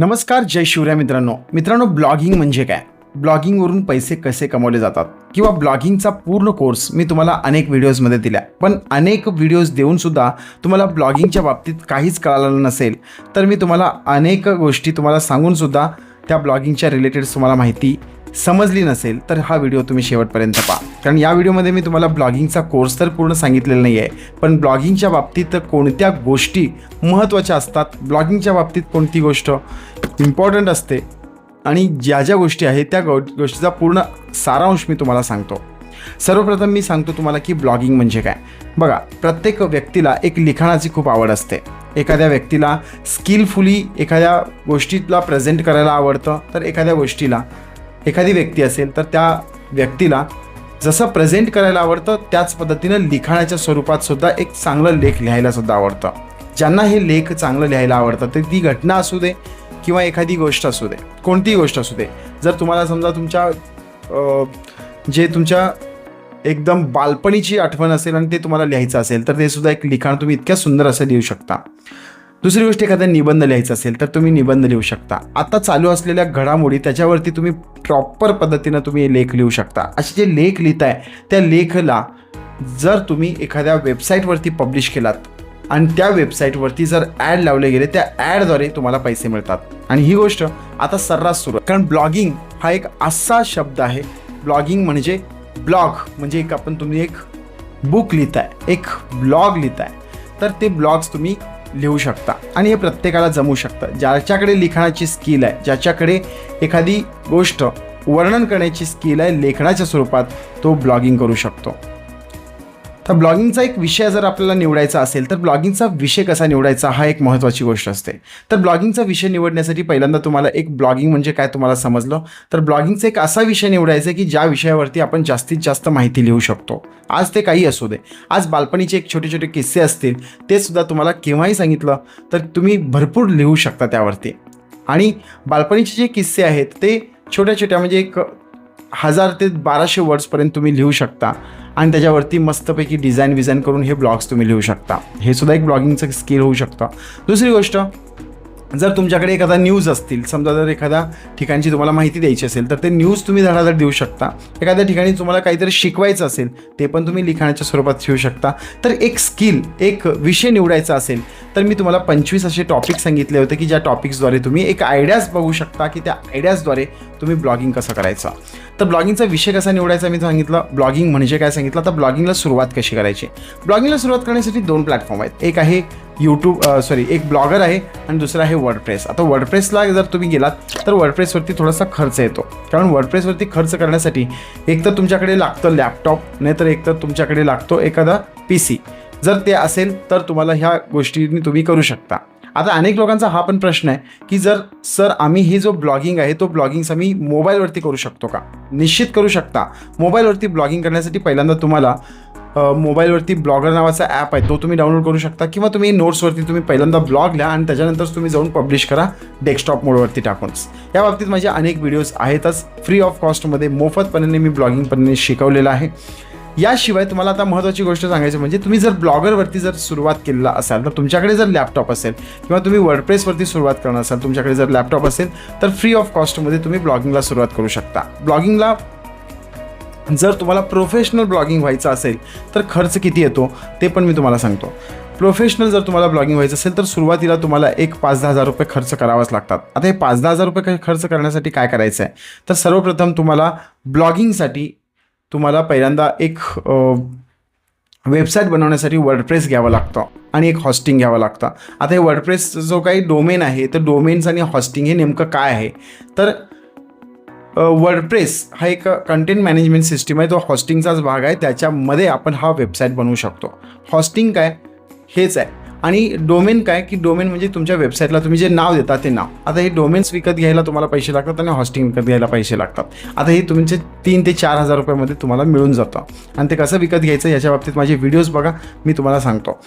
नमस्कार जय शिवराय मित्रांनो. मित्रांनो ब्लॉगिंग म्हणजे काय? ब्लॉगिंगवरून पैसे कसे कमवले जातात? किंवा ब्लॉगिंगचा पूर्ण कोर्स मी तुम्हाला अनेक व्हिडिओजमध्ये दिला पण अनेक व्हिडिओज देऊन सुद्धा तुम्हाला ब्लॉगिंगच्या बाबतीत काहीच कळालं नसेल तर मी तुम्हाला अनेक गोष्टी तुम्हाला सांगून सुद्धा त्या ब्लॉगिंगच्या रिलेटेड तुम्हाला माहिती समजली नसेल तर हा व्हिडिओ तुम्ही शेवटपर्यंत पहा. कारण या व्हिडिओमध्ये मी तुम्हाला ब्लॉगिंगचा कोर्स तर पूर्ण सांगितलेला नाही आहे पण ब्लॉगिंगच्या बाबतीत कोणत्या गोष्टी महत्त्वाच्या असतात ब्लॉगिंगच्या बाबतीत कोणती गोष्ट इम्पॉर्टंट असते आणि ज्या ज्या गोष्टी आहेत त्या गो गोष्टीचा पूर्ण सारांश मी तुम्हाला सांगतो. सर्वप्रथम मी सांगतो तुम्हाला की ब्लॉगिंग म्हणजे काय. बघा प्रत्येक व्यक्तीला एक लिखाणाची खूप आवड असते. एखाद्या व्यक्तीला स्किलफुली एखाद्या गोष्टीला प्रेझेंट करायला आवडतं तर एखाद्या गोष्टीला एखादी व्यक्ती असेल तर त्या व्यक्तीला जसं प्रेझेंट करायला आवडतं त्याच पद्धतीनं लिखाणाच्या स्वरूपात सुद्धा एक चांगलं लेख लिहायला सुद्धा आवडतं. ज्यांना हे लेख चांगलं लिहायला आवडतं तर ती घटना असू दे किंवा एखादी गोष्ट असू दे कोणतीही गोष्ट असू दे. जर तुम्हाला समजा तुमच्या जे तुमच्या एकदम बालपणीची आठवण असेल आणि ते तुम्हाला लिहायचं असेल तर ते सुद्धा एक लिखाण तुम्ही इतक्या सुंदर असं लिहू शकता. दुसरी गोष्ट एखादा निबंध लिहायचा असेल तर तुम्ही निबंध लिहू शकता. आता चालू असलेल्या घडामोडी त्याच्यावरती तुम्ही प्रॉपर पद्धतीनं तुम्ही लेख लिहू शकता. असे जे लेख लिहिताय त्या लेखला जर तुम्ही एखाद्या वेबसाईटवरती पब्लिश केलात आणि त्या वेबसाईटवरती जर ॲड लावले गेले त्या ॲडद्वारे तुम्हाला पैसे मिळतात. आणि ही गोष्ट आता सर्रास सुरू आहे. कारण ब्लॉगिंग हा एक असा शब्द आहे ब्लॉगिंग म्हणजे ब्लॉग म्हणजे एक आपण तुम्ही एक बुक लिहिताय एक ब्लॉग लिहिताय. तर ते ब्लॉग्स तुम्ही लिहू शकता. आणि हे प्रत्येकाला जमू शकतं. ज्याच्याकडे लिखाणाची स्किल आहे ज्याच्याकडे एखादी गोष्ट वर्णन करण्याची स्किल आहे लेखनाच्या स्वरूपात तो ब्लॉगिंग करू शकतो. तर ब्लॉगिंगचा एक विषय जर आपल्याला निवडायचा असेल तर ब्लॉगिंगचा विषय कसा निवडायचा हा एक महत्त्वाची गोष्ट असते. तर ब्लॉगिंगचा विषय निवडण्यासाठी पहिल्यांदा तुम्हाला एक ब्लॉगिंग म्हणजे काय तुम्हाला समजलं? तर ब्लॉगिंगचा एक असा विषय निवडायचा की ज्या विषयावरती आपण जास्तीत जास्त माहिती लिहू शकतो. आज ते काही असू दे. आज बालपणीचे एक छोटे छोटे किस्से असतील ते सुद्धा तुम्हाला केव्हाही सांगितलं तर तुम्ही भरपूर लिहू शकता त्यावरती. आणि बालपणीचे जे किस्से आहेत ते छोट्या छोट्या म्हणजे एक हजार ते बाराशे वर्ड्सपर्यंत तुम्ही लिहू शकता. आणि त्याच्यावरती मस्तपैकी डिझाईन विझाईन करून हे ब्लॉग्स तुम्ही लिहू शकता. हे सुद्धा एक ब्लॉगिंगचं स्किल होऊ शकतं. दुसरी गोष्ट जर तुमच्याकडे एखादा न्यूज असतील समजा जर एखाद्या ठिकाणची तुम्हाला माहिती द्यायची असेल तर ते न्यूज तुम्ही धडाधड देऊ शकता. एखाद्या ठिकाणी तुम्हाला काहीतरी शिकवायचं असेल ते पण तुम्ही लिखाणाच्या स्वरूपात ठेवू शकता. तर एक स्किल एक विषय निवडायचा असेल तर मी तुम्हाला पंचवीस असे टॉपिक सांगितले होते की ज्या टॉपिक्सद्वारे तुम्ही एक आयडियाज बघू शकता की त्या आयडियाजद्वारे तुम्ही ब्लॉगिंग कसं करायचा? तर ब्लॉगिंगचा विषय कसा निवडायचा? मी सांगितलं ब्लॉगिंग म्हणजे काय सांगितलं? तर ब्लॉगिंगला सुरुवात कशी करायची? ब्लॉगिंगला सुरुवात करण्यासाठी दोन प्लॅटफॉर्म आहेत. एक आहे यूट्यूब सॉरी एक ब्लॉगर आहे आणि दुसरा आहे वर्डप्रेस आता वर्डप्रेसला जर तुम्ही गेलात तर वर्डप्रेसवरती थोडासा खर्च येतो. कारण वर्डप्रेसवरती खर्च करण्यासाठी एक तर तुमच्याकडे लागतं लॅपटॉप नाहीतर एक तर तुमच्याकडे लागतो एखादा पी सी जर ते असेल तर तुम्हाला ह्या गोष्टींनी तुम्ही करू शकता. आता अनेक लोकांचा हा पण प्रश्न आहे की जर सर आम्ही ही जो ब्लॉगिंग आहे तो ब्लॉगिंग आम्ही मोबाईलवरती करू शकतो का? निश्चित करू शकता. मोबाईलवरती ब्लॉगिंग करण्यासाठी पहिल्यांदा तुम्हाला मोबाईलवरती ब्लॉगर नावाचा ॲप आहे तो तुम्ही डाउनलोड करू शकता किंवा तुम्ही नोट्सवरती तुम्ही पहिल्यांदा ब्लॉग लिहा आणि त्याच्यानंतर तुम्ही जाऊन पब्लिश करा डेस्कटॉप मोडवरती टाकूनच या बाबतीत माझे अनेक व्हिडिओज आहेतच. फ्री ऑफ कॉस्टमध्ये मोफतपणे मी ब्लॉगिंग शिकवलेलं आहे. याशिवाय तुम्हाला आता महत्त्वाची गोष्ट सांगायची म्हणजे तुम्ही जर ब्लॉगरवरती जर सुरुवात केलेला असाल तर तुमच्याकडे जर लॅपटॉप असेल किंवा तुम्ही वर्डप्रेसवरती सुरुवात करणार असाल तुमच्याकडे जर लॅपटॉप असेल तर फ्री ऑफ कॉस्टमध्ये तुम्ही ब्लॉगिंगला सुरुवात करू शकता. ब्लॉगिंगला जर तुम्हाला प्रोफेशनल ब्लॉगिंग व्हायचं असेल तर खर्च किती येतो ते पण मी तुम्हाला सांगतो. प्रोफेशनल जर तुम्हाला ब्लॉगिंग व्हायचं असेल तर सुरुवातीला तुम्हाला एक पाच दहा हजार रुपये खर्च करावाच लागतात. आता हे पाच दहा हजार रुपये खर्च करण्यासाठी काय करायचं आहे तर सर्वप्रथम तुम्हाला ब्लॉगिंगसाठी तुम्हाला पहिल्यांदा एक वेबसाईट बनवण्यासाठी वर्डप्रेस घ्यावं लागतं आणि एक हॉस्टिंग घ्यावं लागतं. आता हे वर्डप्रेस जो काही डोमेन आहे तर डोमेन्स आणि हॉस्टिंग हे नेमकं काय आहे? तर वर्डप्रेस हा एक कंटेंट मॅनेजमेंट सिस्टीम आहे तो हॉस्टिंगचाच भाग आहे त्याच्यामध्ये आपण हा वेबसाईट बनवू शकतो. हॉस्टिंग काय? हेच आहे. आणि डोमेन काय? की डोमेन म्हणजे तुमच्या वेबसाईटला तुम्ही जे नाव देता ते नाव. आता हे डोमेन्स विकत घ्यायला तुम्हाला पैसे लागतात आणि हॉस्टिंग विकत घ्यायला पैसे लागतात. आता हे तुमचे तीन ते चार हजार रुपयामध्ये तुम्हाला मिळून जातं. आणि ते कसं विकत घ्यायचं याच्या बाबतीत माझे व्हिडिओज बघा मी तुम्हाला सांगतो.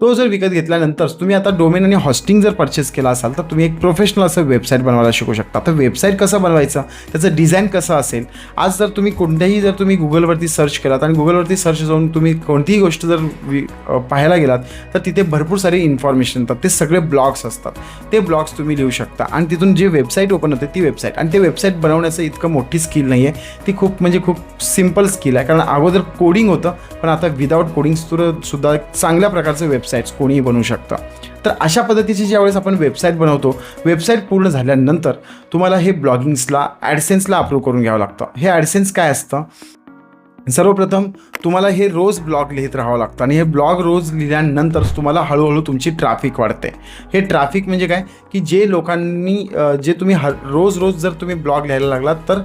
तो जर विकत घेतल्यानंतर तुम्ही आता डोमेन आणि हॉस्टिंग जर परचेस केला असाल तर तुम्ही एक प्रोफेशनल असं वेबसाईट बनवायला शिकू शकता. तर वेबसाईट कसं बनवायचं? त्याचं डिझाईन कसं असेल? आज जर तुम्ही कोणत्याही जर तुम्ही गुगलवरती सर्च केलात आणि गुगलवरती सर्च जाऊन तुम्ही कोणतीही गोष्ट जर वि- पाहायला गेलात तर तिथे भरपूर सारे इन्फॉर्मेशन येतात. ते सगळे ब्लॉग्स असतात. ते ब्लॉग्स तुम्ही लिहू शकता. आणि तिथून जे वेबसाईट ओपन होते ती वेबसाईट आणि ते वेबसाईट बनवण्याचं इतकं मोठी स्किल नाही आहे ती खूप म्हणजे खूप सिंपल स्किल आहे. कारण अगोदर कोडिंग होतं पण आता विदाऊट कोडिंग सुद्धा चांगल्या प्रकारचं वेबसाईट्स कोणीही बनवू शकतं. तर अशा पद्धतीची ज्यावेळेस आपण वेबसाईट बनवतो वेबसाईट पूर्ण झाल्यानंतर तुम्हाला हे ब्लॉगिंग्सला ॲडसेन्सला अप्रूव्ह करून घ्यावं लागतं. हे ॲडसेन्स काय असतं? सर्वप्रथम तुम्हाला हे रोज ब्लॉग लिहित राहावं लागतं आणि हे ब्लॉग रोज लिहिल्यानंतर तुम्हाला हळूहळू तुमची ट्रॅफिक वाढते. हे ट्रॅफिक म्हणजे काय? की जे लोकांनी जे तुम्ही ह रोज रोज जर तुम्ही ब्लॉग लिहायला लागलात तर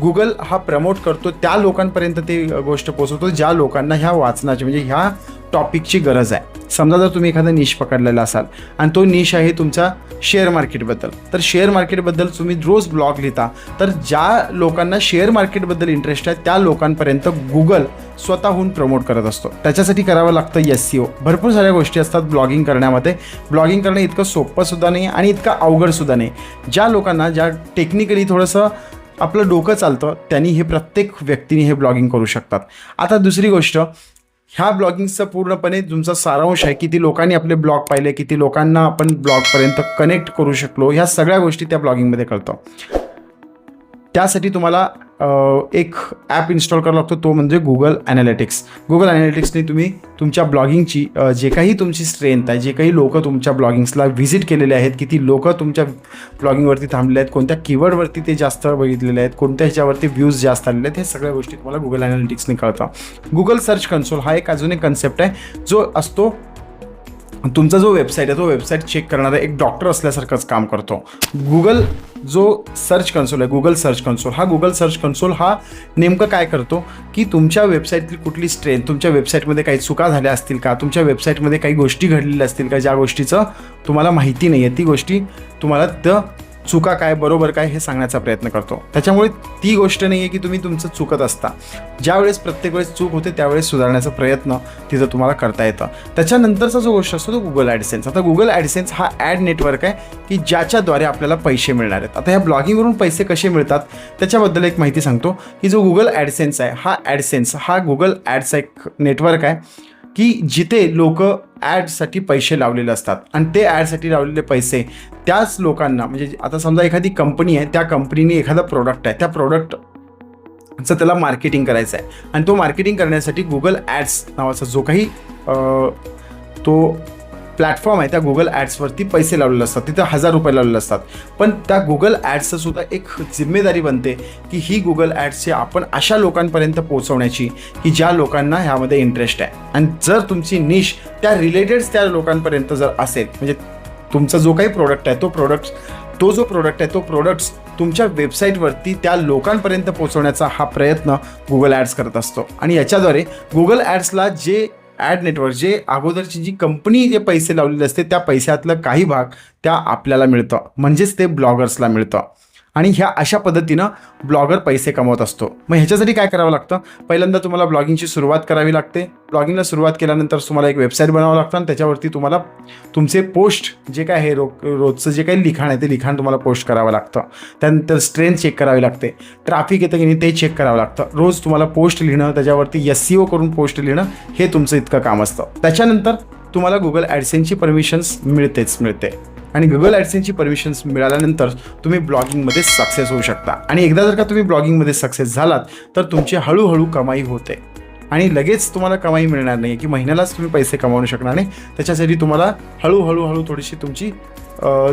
गुगल हा प्रमोट करतो त्या लोकांपर्यंत ते गोष्ट पोचवतो ज्या लोकांना ह्या वाचनाची म्हणजे ह्या टॉपिकची गरज आहे. समजा जर तुम्ही एखादा निश पकडलेला असाल आणि तो निश आहे तुमचा शेअर मार्केटबद्दल तर शेअर मार्केटबद्दल तुम्ही रोज ब्लॉग लिहिता तर ज्या लोकांना शेअर मार्केटबद्दल इंटरेस्ट आहे त्या लोकांपर्यंत गुगल स्वतःहून प्रमोट करत असतो. त्याच्यासाठी करावं लागतं एस सी ओ भरपूर साऱ्या गोष्टी असतात ब्लॉगिंग करण्यामध्ये. ब्लॉगिंग करणं इतकं सोपं सुद्धा नाही आणि इतकं अवघड सुद्धा नाही. ज्या लोकांना ज्या टेक्निकली थोडंसं आपलं डोकं चालतं त्यांनी हे प्रत्येक व्यक्तीने हे ब्लॉगिंग करू शकतात. आता दुसरी गोष्ट ह्या ब्लॉगिंगचा पूर्णपणे तुमचा सारांश आहे किती लोकांनी आपले ब्लॉग पाहिले किती लोकांना आपण ब्लॉगपर्यंत कनेक्ट करू शकलो ह्या सगळ्या गोष्टी त्या ब्लॉगिंगमध्ये कळतं. त्यासाठी तुम्हाला एक ॲप इन्स्टॉल करावा लागतो तो म्हणजे गुगल ॲनालिटिक्स गुगल ॲनालिटिक्सने तुम्ही तुमच्या ब्लॉगिंगची जे काही तुमची स्ट्रेंथ आहे जे काही लोक तुमच्या ब्लॉगिंग्सला व्हिजिट केलेले आहेत किती लोक तुमच्या ब्लॉगिंगवरती थांबले आहेत कोणत्या कीवर्डवरती ते जास्त बघितलेले आहेत कोणत्या ह्याच्यावरती व्ह्यूज जास्त आलेले आहेत हे सगळ्या गोष्टी तुम्हाला गुगल ॲनालिटिक्सने कळतं गुगल सर्च कन्सोल हा एक अजून एक कन्सेप्ट आहे जो असतो तुमचा जो वेबसाईट आहे तो वेबसाईट चेक करणारा एक डॉक्टर असल्यासारखंच काम करतो. गुगल जो सर्च कन्सोल आहे गुगल सर्च कन्सोल हा गुगल सर्च कन्सोल हा नेमकं काय करतो? की तुमच्या वेबसाईटतील कुठली स्ट्रेंथ तुमच्या वेबसाईटमध्ये काही चुका झाल्या असतील का? तुमच्या वेबसाईटमध्ये काही गोष्टी घडलेल्या असतील का? ज्या गोष्टीचं तुम्हाला माहिती नाही आहे ती गोष्टी तुम्हाला त्या चुका काय बरोबर काय हे सांगण्याचा प्रयत्न करतो. त्याच्यामुळे ती गोष्ट नाही आहे की तुम्ही तुमचं चुकत असता. ज्यावेळेस प्रत्येक वेळेस चूक होते त्यावेळेस सुधारण्याचा प्रयत्न तिथं तुम्हाला करता येतं. त्याच्यानंतरचा जो गोष्ट असतो तो गुगल ॲडसेन्स आता गुगल ॲडसेन्स हा ॲड नेटवर्क आहे की ज्याच्याद्वारे आपल्याला पैसे मिळणार आहेत. आता ह्या ब्लॉगिंगवरून पैसे कसे मिळतात त्याच्याबद्दल एक माहिती सांगतो की जो गुगल ॲडसेन्स आहे हा ॲडसेन्स हा गुगल ॲडचा एक नेटवर्क आहे. की जिथे लोक ॲडसाठी पैसे लावलेले असतात. आणि ते ॲडसाठी लावलेले पैसे त्याच लोकांना म्हणजे आता समजा एखादी कंपनी आहे त्या कंपनीने एखादा प्रोडक्ट आहे त्या प्रोडक्टचं त्याला मार्केटिंग करायचं आहे. आणि तो मार्केटिंग करण्यासाठी गुगल ॲड्स नावाचा जो काही तो प्लॅटफॉर्म आहे त्या गुगल ॲड्सवरती पैसे लावलेले असतात. तिथं हजार रुपये लावलेले असतात. पण त्या गुगल ॲड्सचं सुद्धा एक जिम्मेदारी बनते की ही गुगल ॲड्सची आपण अशा लोकांपर्यंत पोहोचवण्याची की ज्या लोकांना ह्यामध्ये इंटरेस्ट आहे. आणि जर तुमची निश त्या रिलेटेड त्या लोकांपर्यंत जर असेल म्हणजे तुमचा जो काही प्रोडक्ट आहे तो प्रोडक्ट तो जो प्रोडक्ट आहे तो प्रोडक्ट्स तुमच्या वेबसाईटवरती त्या लोकांपर्यंत पोहोचवण्याचा हा प्रयत्न गुगल ॲड्स करत असतो. आणि याच्याद्वारे गुगल ॲड्सला जे ॲड नेटवर्क जे अगोदरची जी कंपनी जे पैसे लावलेले असते त्या पैशातलं काही भाग त्या आपल्याला मिळतं. म्हणजेच ते ब्लॉगर्सला मिळतं. आणि ह्या अशा पद्धतीनं ब्लॉगर पैसे कमवत असतो. मग ह्याच्यासाठी काय करावं लागतं? पहिल्यांदा तुम्हाला ब्लॉगिंगची सुरुवात करावी लागते. ब्लॉगिंगला सुरुवात केल्यानंतर तुम्हाला एक वेबसाईट बनावं लागतं आणि त्याच्यावरती तुम्हाला तुमचे पोस्ट जे काय आहे रो रोजचं जे काही लिखाण आहे ते लिखाण तुम्हाला पोस्ट करावं लागतं. त्यानंतर स्ट्रेंथ चेक करावी लागते. ट्रॅफिक येतं की नाही ते चेक करावं लागतं. रोज तुम्हाला पोस्ट लिहिणं त्याच्यावरती एस सी ओ करून पोस्ट लिहिणं हे तुमचं इतकं काम असतं. त्याच्यानंतर तुम्हाला गुगल ॲडसेनची परमिशन्स मिळतेच मिळते. आणि गुगल ॲडसेनची परमिशन्स मिळाल्यानंतर तुम्ही ब्लॉगिंगमध्ये सक्सेस होऊ शकता. आणि एकदा जर का तुम्ही ब्लॉगिंगमध्ये सक्सेस झालात तर तुमची हळूहळू कमाई होते. आणि लगेच तुम्हाला कमाई मिळणार नाही की महिन्यालाच तुम्ही पैसे कमावू शकणार नाही. त्याच्यासाठी तुम्हाला हळूहळू हळू थोडीशी तुमची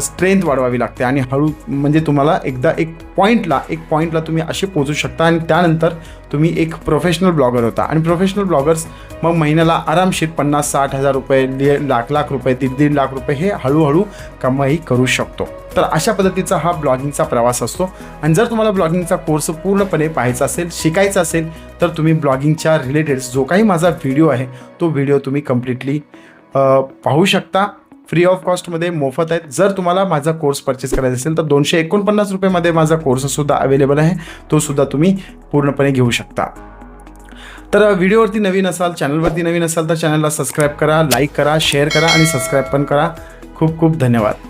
स्ट्रेंथ वाढवावी लागते. आणि हळू म्हणजे तुम्हाला एकदा एक पॉईंटला एक पॉईंटला तुम्ही असे पोचू शकता. आणि त्यानंतर तुम्ही एक प्रोफेशनल ब्लॉगर होता. आणि प्रोफेशनल ब्लॉगर्स मग महिन्याला आरामशीर पन्नास साठ हजार रुपये दीड लाख लाख रुपये दीड दीड लाख रुपये हे हळूहळू कमाई करू शकतो. तर अशा पद्धतीचा हा ब्लॉगिंगचा प्रवास असतो. आणि जर तुम्हाला ब्लॉगिंगचा कोर्स पूर्णपणे पाहायचा असेल शिकायचा असेल तर तुम्ही ब्लॉगिंगच्या रिलेटेड जो काही माझा व्हिडिओ आहे तो व्हिडिओ तुम्ही कम्प्लिटली पाहू शकता. फ्री ऑफ कॉस्टमध्ये मोफत आहेत. जर तुम्हाला माझा कोर्स परचेस करायचा असेल तर दोनशे एकोणपन्नास रुपयेमध्ये माझा कोर्ससुद्धा अवेलेबल आहे. तोसुद्धा तुम्ही पूर्णपणे घेऊ शकता. तर व्हिडिओवरती नवीन असाल चॅनलवरती नवीन असाल तर चॅनलला सबस्क्राईब करा लाईक करा शेअर करा आणि सबस्क्राईब पण करा. खूप खूप धन्यवाद.